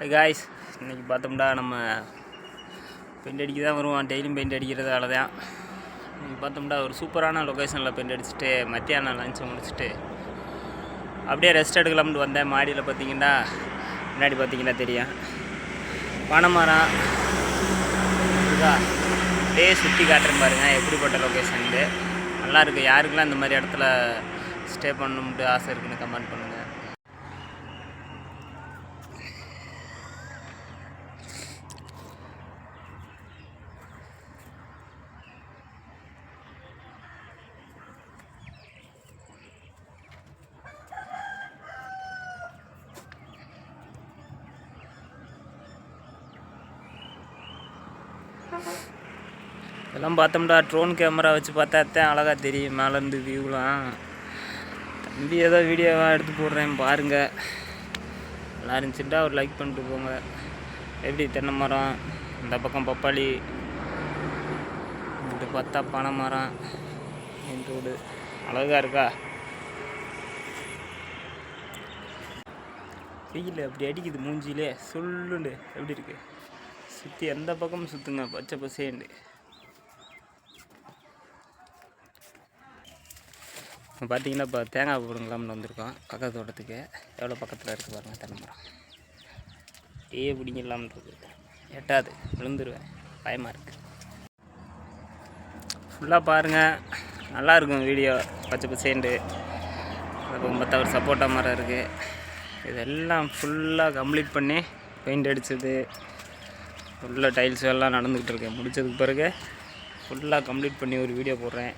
Guys இன்றைக்கி பார்த்தோம்னா நம்ம பெயிண்ட் அடிக்க தான் வருவோம் டெய்லியும் பெயிண்ட் அடிக்கிறதால தான் இன்னைக்கு பார்த்தோம்னா ஒரு சூப்பரான லொக்கேஷனில் பெயிண்ட் அடிச்சுட்டு மத்தியானம் லஞ்சை முடிச்சுட்டு அப்படியே ரெஸ்ட் எடுக்கலாம்னு வந்தேன். மாடியில் பார்த்தீங்கன்னா முன்னாடி பார்த்தீங்கன்னா தெரியும். பனைமரம் இதுதான் அப்படியே சுற்றி காட்டுறேன் பாருங்கள் எப்படிப்பட்ட லொக்கேஷன் நல்லா இருக்கு. யாருக்கெல்லாம் இந்த மாதிரி இடத்துல ஸ்டே பண்ணணும்ட்டு ஆசை இருக்குன்னு கமெண்ட் பண்ணுங்கள் இதெல்லாம் பார்த்தோம்டா ட்ரோன் கேமரா வச்சு பார்த்தா தான் அழகாக தெரியும். மேலேருந்து வியூலாம் தம்பி ஏதோ வீடியோவாக எடுத்து போடுறேன் பாருங்கள் நல்லா இருந்துச்சுட்டா ஒரு லைக் பண்ணிட்டு போங்க. எப்படி தென்னை மரம் இந்த பக்கம் பப்பாளி இது பார்த்தா பனை மரம் என் ரோடு அழகாக இருக்கா? வெயில் அப்படி அடிக்குது மூஞ்சிலே சொல்லுண்டு எப்படி இருக்கு? சுற்றி எந்த பக்கமும் சுற்றுங்க பச்சை பசேண்டு இப்போ பார்த்தீங்கன்னா இப்போ தேங்காய் போடுங்களாம்னு வந்திருக்கோம். பக்கத்து தோட்டத்துக்கு. எவ்வளோ பக்கத்தில் இருக்குது பாருங்கள் தென்னை மரம் டே பிடிங்கலாம்ன்றது எட்டாது விழுந்துருவேன். பயமாக இருக்குது ஃபுல்லாக பாருங்கள் நல்லா இருக்கும் வீடியோ. பச்சை பசேண்டு அதுக்கு மற்ற ஒரு சப்போட்டா மரம் இருக்குது இதெல்லாம் ஃபுல்லாக கம்ப்ளீட் பண்ணி பெயிண்ட் அடித்தது ஃபுல்லாக டைல்ஸ் எல்லாம் நடந்துக்கிட்டு இருக்கேன் முடித்ததுக்கு பிறகு ஃபுல்லாக கம்ப்ளீட் பண்ணி ஒரு வீடியோ போடுறேன்.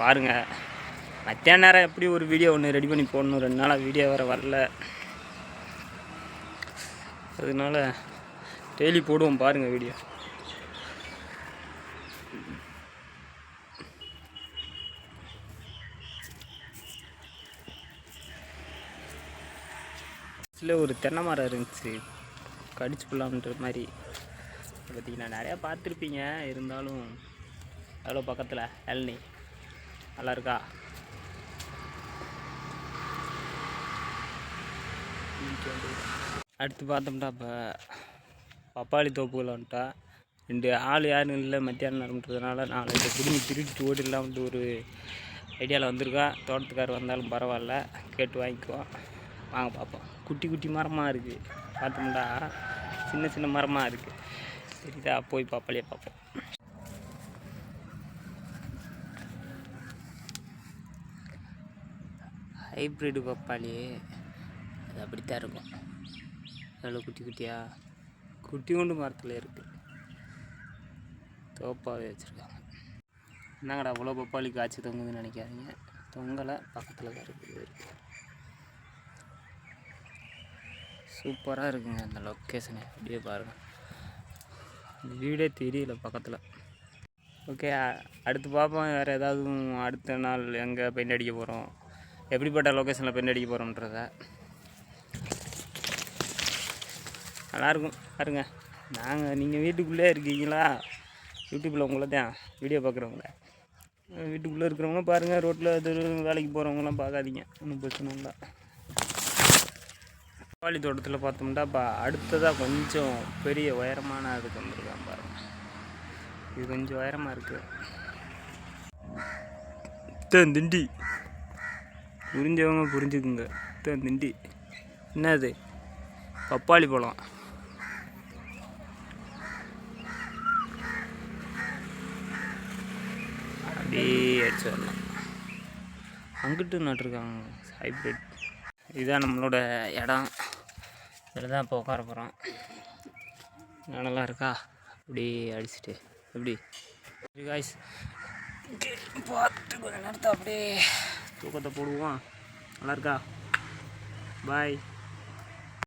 பாருங்கள் மத்தியான நேரம் எப்படி ஒரு வீடியோ ஒன்று ரெடி பண்ணி போடணும்? ரெண்டு நாளாக வீடியோ வேறு வரல. அதனால டெய்லி போடுவோம் பாருங்கள் வீடியோ இல்லை ஒரு தென்னை மரம் இருந்துச்சு. கடிச்சு போடலாம்ன்ற மாதிரி. பார்த்தீங்கன்னா நிறையா பார்த்துருப்பீங்க. இருந்தாலும் அவ்வளோ பக்கத்தில் இளநி நல்லா இருக்கா? அடுத்து பார்த்தோம்னா இப்போ பப்பாளி தோப்புகள் வந்துட்டா. ரெண்டு ஆள் யாரும் இல்லை மத்தியானம் நேரம்ன்றதுனால நாலு இதை பிடிங்கி திருட்டு ஓடிடலாம்ட்டு ஒரு ஐடியாவில் வந்திருக்கா. தோட்டத்துக்கார் வந்தாலும் பரவாயில்ல. கேட்டு வாங்கிக்குவோம். வாங்க பார்ப்போம். குட்டி குட்டி மரமாக இருக்குது பார்த்தோம்னா சின்ன சின்ன மரமாக இருக்குது தெரியுதா போய் பார்ப்பாலே பார்ப்போம். ஹைப்ரிடு பப்பாளி. அது அப்படித்தான் இருக்கும். எவ்வளோ குட்டி குட்டியாக குட்டி கொண்டு மரத்தில் இருக்குது தோப்பாகவே வச்சுருக்காங்க. என்னங்கடா அவ்வளோ பப்பாளி காய்ச்சி தொங்குதுன்னு நினைக்காதீங்க. தொங்கலை பக்கத்தில் தான் இருக்குது இருக்குது சூப்பராக இருக்குங்க அந்த லொக்கேஷனை அப்படியே பாருங்கள் வீடே தெரியல பக்கத்தில். ஓகே அடுத்து பார்ப்போம். வேறு ஏதாவது அடுத்த நாள் எங்கே பெயிண்ட் அடிக்க போகிறோம் எப்படிப்பட்ட லொக்கேஷனில் பெயிண்ட் அடிக்க போகிறோன்றத நல்லாயிருக்கும் பாருங்க. நாங்கள் நீங்கள் வீட்டுக்குள்ளே இருக்கீங்களா? யூடியூப்பில் உங்களை தான். வீடியோ பார்க்குறவங்கள. வீட்டுக்குள்ளே இருக்கிறவங்க பாருங்கள் ரோட்டில் இது வேலைக்கு போகிறவங்களாம் பார்க்காதீங்க. ஒன்றும் பிரச்சனை இல்லை. தக்காளி தோட்டத்தில் பார்த்தோம்னா இப்போ அடுத்ததாக கொஞ்சம் பெரிய உயரமான அதுக்கு வந்திருக்கான் பாருங்க இது கொஞ்சம் உயரமாக இருக்குது திண்டி. புரிஞ்சவங்க புரிஞ்சுக்குங்க. தேன் திண்டி. என்னது? பப்பாளி பழம். அப்படியே அடிச்சு வரலாம் அங்கிட்டு நட்டுருக்காங்க. ஹைப்ரிட் இதுதான் நம்மளோட இடம். இதில் தான் இப்போ உட்கார போகிறோம் நல்லா இருக்கா? அப்படி அடிச்சுட்டு எப்படி காய்ஸ் பார்த்து கொஞ்சம் நேரத்தை அப்படியே தூக்கத்தை போடுவோம். நல்லா இருக்கா? பாய்